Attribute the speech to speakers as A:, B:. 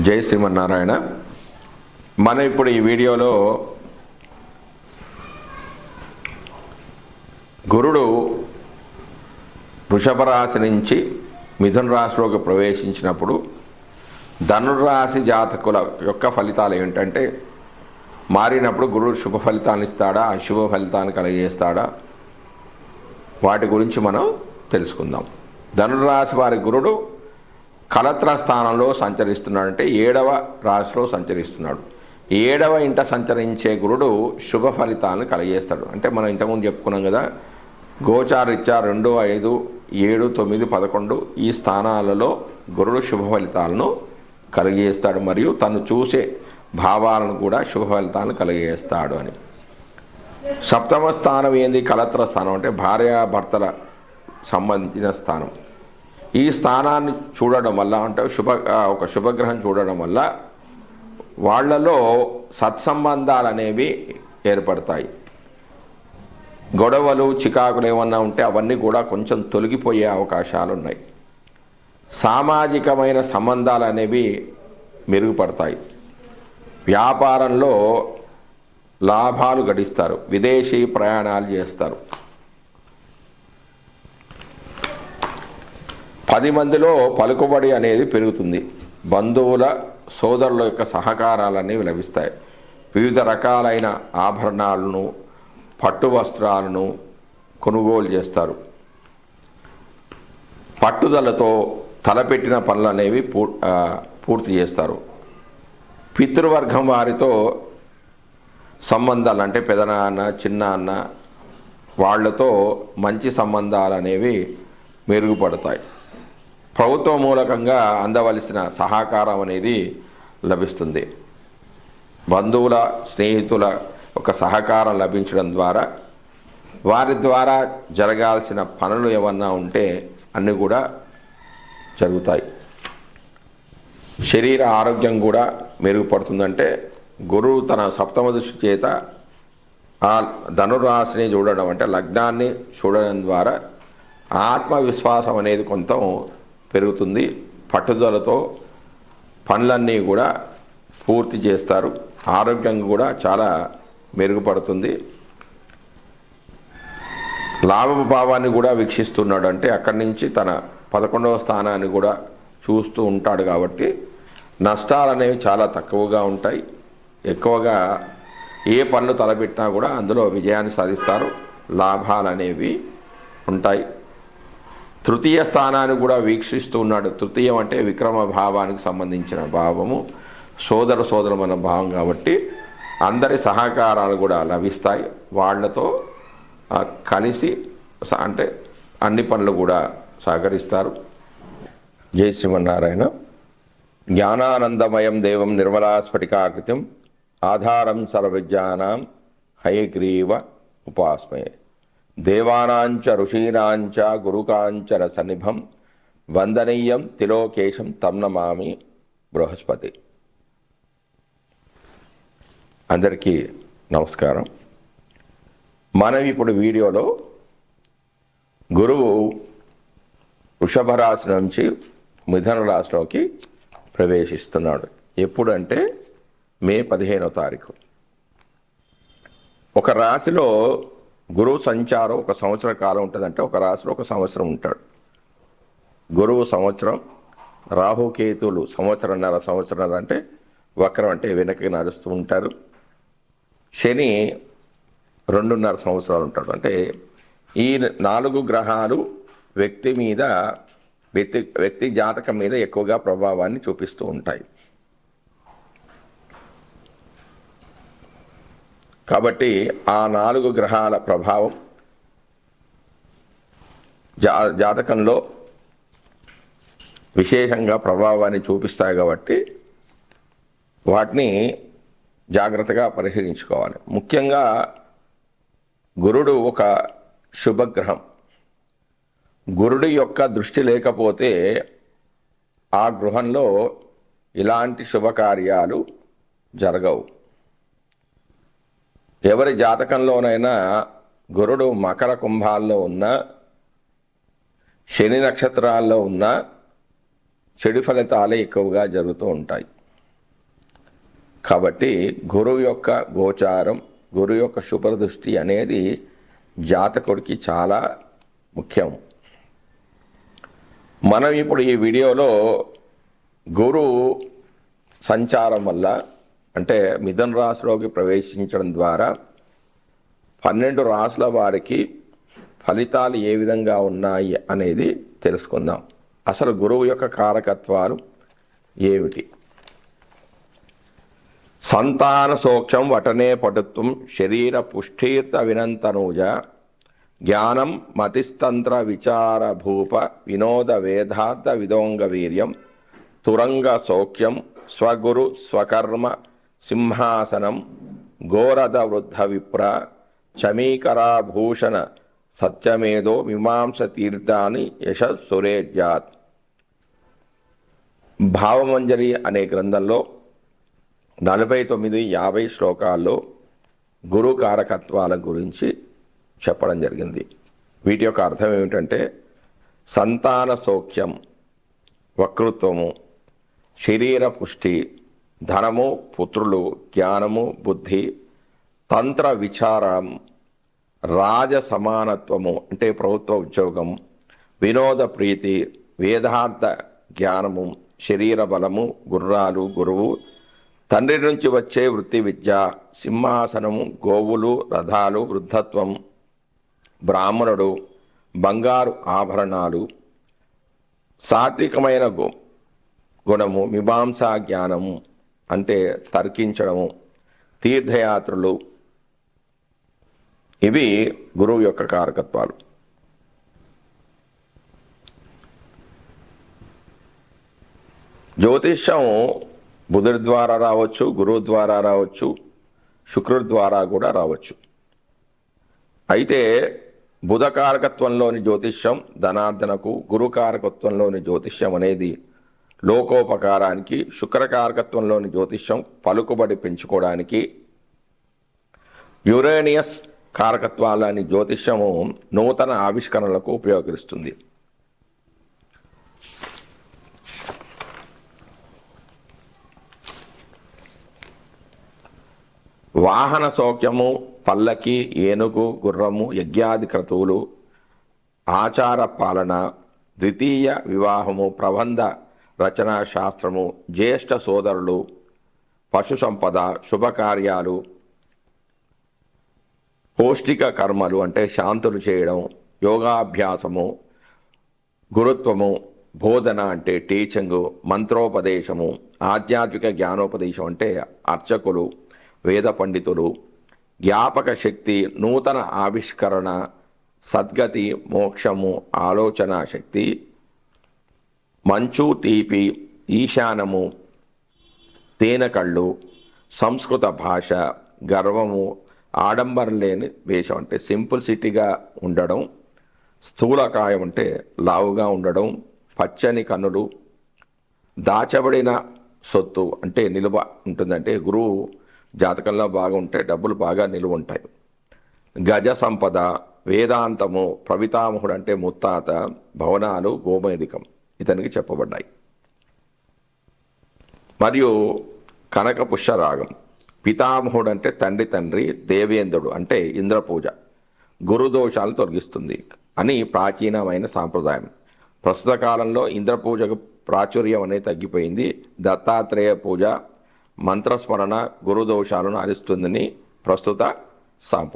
A: జై శ్రీమన్నారాయణ. మనం ఇప్పుడు ఈ వీడియోలో గురుడు వృషభ రాశి నుంచి మిథున రాశిలోకి ప్రవేశించినప్పుడు ధనుర్రాశి జాతకుల యొక్క ఫలితాలు ఏంటంటే మారినప్పుడు గురుడు శుభ ఫలితాన్ని ఇస్తాడా అశుభ ఫలితాన్ని కలిగజేస్తాడా వాటి గురించి మనం తెలుసుకుందాం. ధనుర్రాశి వారి గురుడు కలత్ర స్థానంలో సంచరిస్తున్నాడు అంటే ఏడవ రాశిలో సంచరిస్తున్నాడు. ఏడవ ఇంట సంచరించే గురుడు శుభ ఫలితాలను కలిగేస్తాడు. అంటే మనం ఇంతకుముందు చెప్పుకున్నాం కదా గోచారిత్యా రెండు ఐదు ఏడు తొమ్మిది పదకొండు ఈ స్థానాలలో గురుడు శుభ ఫలితాలను కలిగేస్తాడు మరియు తను చూసే భావాలను కూడా శుభ ఫలితాలను కలిగజేస్తాడు అని. సప్తమ స్థానం ఏంది? కలత్ర స్థానం అంటే భార్యాభర్తల సంబంధించిన స్థానం. ఈ స్థానాన్ని చూడడం వల్ల అంటే శుభ ఒక శుభగ్రహం చూడడం వల్ల వాళ్ళలో సత్సంబంధాలు అనేవి ఏర్పడతాయి. గొడవలు చికాకులు ఏమన్నా ఉంటే అవన్నీ కూడా కొంచెం తొలగిపోయే అవకాశాలు ఉన్నాయి సామాజికమైన సంబంధాలు అనేవి మెరుగుపడతాయి. వ్యాపారంలో లాభాలు గడిస్తారు విదేశీ ప్రయాణాలు చేస్తారు. పది మందిలో పలుకుబడి అనేది పెరుగుతుంది. బంధువుల సోదరుల యొక్క సహకారాలన్నీ లభిస్తాయి. వివిధ రకాలైన ఆభరణాలను పట్టు వస్త్రాలను కొనుగోలు చేస్తారు. పట్టుదలతో తలపెట్టిన పనులు అనేవి పూ పూర్తి చేస్తారు. పితృవర్గం వారితో సంబంధాలు అంటే పెదనాన్న చిన్న అన్న వాళ్ళతో మంచి సంబంధాలు అనేవి మెరుగుపడతాయి. ప్రభుత్వ మూలకంగా అందవలసిన సహకారం అనేది లభిస్తుంది. బంధువుల స్నేహితుల ఒక సహకారం లభించడం ద్వారా వారి ద్వారా జరగాల్సిన పనులు ఏమన్నా ఉంటే అన్నీ కూడా జరుగుతాయి. శరీర ఆరోగ్యం కూడా మెరుగుపడుతుందంటే గురువు తన సప్తమ దృష్టి చేత ఆ ధనురాశిని చూడడం అంటే లగ్నాన్ని చూడడం ద్వారా ఆత్మవిశ్వాసం అనేది కొంత పెరుగుతుంది. పట్టుదలతో పనులన్నీ కూడా పూర్తి చేస్తారు. ఆరోగ్యం కూడా చాలా మెరుగుపడుతుంది. లాభభావాన్ని కూడా వీక్షిస్తున్నాడు. అంటే అక్కడి నుంచి తన పదకొండవ స్థానాన్ని కూడా చూస్తూ ఉంటాడు కాబట్టి నష్టాలు అనేవి చాలా తక్కువగా ఉంటాయి. ఎక్కువగా ఏ పనులు తలపెట్టినా కూడా అందులో విజయాన్ని సాధిస్తారు. లాభాలు అనేవి ఉంటాయి. తృతీయ స్థానాన్ని కూడా వీక్షిస్తూ ఉన్నాడు తృతీయం అంటే విక్రమ భావానికి సంబంధించిన భావము. సోదర సోదరమైన భావం కాబట్టి అందరి సహకారాలు కూడా లభిస్తాయి. వాళ్ళతో కలిసి అంటే అన్ని పనులు కూడా సహకరిస్తారు. జై శ్రీమన్నారాయణ. జ్ఞానానందమయం దేవం నిర్మలాస్ఫటికాకృతిం ఆధారం సర్వజ్ఞానం. హయగ్రీవ ఉపాస్మయే. దేవానాంచ ఋషీనాంచ గురుకాంచన సన్నిభం వందనీయం తిలోకేశం తమ్నమామి బృహస్పతి. అందరికీ నమస్కారం. మనం ఇప్పుడు వీడియోలో గురువు వృషభ రాశి నుంచి మిథున రాశిలోకి ప్రవేశిస్తున్నాడు. ఎప్పుడంటే మే పదిహేనో తారీఖు. ఒక రాశిలో గురువు సంచారం ఒక సంవత్సర కాలం ఉంటుందంటే ఒక రాశిలో ఒక సంవత్సరం ఉంటాడు. గురువు సంవత్సరం రాహుకేతువులు సంవత్సరంన్నర సంవత్సరం అంటే వక్రం అంటే వెనక్కి నడుస్తూ ఉంటారు. శని రెండున్నర సంవత్సరాలు ఉంటాడు. అంటే ఈ నాలుగు గ్రహాలు వ్యక్తి మీద వ్యక్తి వ్యక్తి జాతకం మీద ఎక్కువగా ప్రభావాన్ని చూపిస్తూ ఉంటాయి. కాబట్టి ఆ నాలుగు గ్రహాల ప్రభావం జా జాతకంలో విశేషంగా ప్రభావాన్ని చూపిస్తాయి కాబట్టి వాటిని జాగ్రత్తగా పరిశీలించుకోవాలి. ముఖ్యంగా గురుడు ఒక శుభగ్రహం. గురుడి యొక్క దృష్టి లేకపోతే ఆ గృహంలో ఇలాంటి శుభకార్యాలు జరగవు. ఎవరి జాతకంలోనైనా గురుడు మకర కుంభాల్లో ఉన్న శని నక్షత్రాల్లో ఉన్న చెడు ఫలితాలే ఎక్కువగా జరుగుతూ ఉంటాయి. కాబట్టి గురువు యొక్క గోచారం గురువు యొక్క శుభదృష్టి అనేది జాతకుడికి చాలా ముఖ్యం. మనం ఇప్పుడు ఈ వీడియోలో గురువు సంచారం వల్ల అంటే మిథున రాశిలోకి ప్రవేశించడం ద్వారా పన్నెండు రాసుల వారికి ఫలితాలు ఏ విధంగా ఉన్నాయి అనేది తెలుసుకుందాం. అసలు గురువు యొక్క కారకత్వాలు ఏమిటి? సంతాన సోక్షం వటనే పటుత్వం శరీర పుష్ఠీర్త వినంతనూజ జ్ఞానం మతిస్తంత్ర విచార భూప వినోద వేదార్థ విదోంగ వీర్యం తురంగ సౌఖ్యం స్వగురు స్వకర్మ సింహాసనం గోరద వృద్ధ విప్ర చమీకరాభూషణ సత్యమేదో మీమాంస తీర్థాని యశస్సురేజ్యాత్ భావమంజరి అనే గ్రంథంలో నలభై తొమ్మిది యాభై శ్లోకాల్లో గురు కారకత్వాల గురించి చెప్పడం జరిగింది. వీటి యొక్క అర్థం ఏమిటంటే సంతాన సౌఖ్యం వక్తృత్వము శరీర పుష్టి ధనము పుత్రులు జ్ఞానము బుద్ధి తంత్ర విచారం రాజ సమానత్వము అంటే ప్రభుత్వ ఉద్యోగం వినోద ప్రీతి వేదార్థ జ్ఞానము శరీర బలము గుర్రాలు గురువు తండ్రి నుంచి వచ్చే వృత్తి విద్య సింహాసనము గోవులు రథాలు వృద్ధత్వం బ్రాహ్మణుడు బంగారు ఆభరణాలు సాత్వికమైన గుణము మీమాంసా జ్ఞానము అంటే తర్కించడము తీర్థయాత్రలు ఇవి గురువు యొక్క కారకత్వాలు. జ్యోతిష్యం బుధుడి ద్వారా రావచ్చు గురువు ద్వారా రావచ్చు శుక్రుడి ద్వారా కూడా రావచ్చు. అయితే బుధ కారకత్వంలోని జ్యోతిష్యం ధనార్దనకు గురు కారకత్వంలోని జ్యోతిష్యం అనేది లోకోపకారానికి శుక్రకారకత్వంలోని జ్యోతిష్యం పలుకుబడి పెంచుకోవడానికి యురేనియస్ కారకత్వాలని జ్యోతిష్యము నూతన ఆవిష్కరణలకు ఉపయోగిస్తుంది. వాహన సౌఖ్యము పల్లకి ఏనుగు గుర్రము యజ్ఞాది క్రతువులు ఆచార పాలన ద్వితీయ వివాహము ప్రబంధ రచనా శాస్త్రము జ్యేష్ఠ సోదరులు పశు సంపద శుభకార్యాలు పౌష్టిక కర్మలు అంటే శాంతులు చేయడం యోగాభ్యాసము గురుత్వము బోధన అంటే టీచింగు మంత్రోపదేశము ఆధ్యాత్మిక జ్ఞానోపదేశం అంటే అర్చకులు వేద పండితులు జ్ఞాపక శక్తి నూతన ఆవిష్కరణ సద్గతి మోక్షము ఆలోచన శక్తి మంచు తీపి ఈశానము తేనెకళ్ళు సంస్కృత భాష గర్వము ఆడంబరం లేని వేషం అంటే సింపుల్సిటీగా ఉండడం స్థూలకాయం అంటే లావుగా ఉండడం పచ్చని కన్నులు దాచబడిన సొత్తు అంటే నిలువ ఉంటుందంటే గురువు జాతకంలో బాగా ఉంటే డబ్బులు బాగా నిలువ ఉంటాయి. గజ సంపద వేదాంతము ప్రవితామహుడు అంటే ముత్తాత భవనాలు గోమేదికం ఇతనికి చెప్పబడ్డాయి. మరియు కనక పుష్యరాగం. పితామహుడు అంటే తండ్రి తండ్రి దేవేంద్రుడు అంటే ఇంద్రపూజ. గురుదోషాలు తొలగిస్తుంది అని ప్రాచీనమైన సాంప్రదాయం. ప్రస్తుత కాలంలో ఇంద్రపూజకు ప్రాచుర్యం అనేది తగ్గిపోయింది. దత్తాత్రేయ పూజ మంత్రస్మరణ గురుదోషాలను అరిస్తుందని ప్రస్తుత సాంప్రదాయం.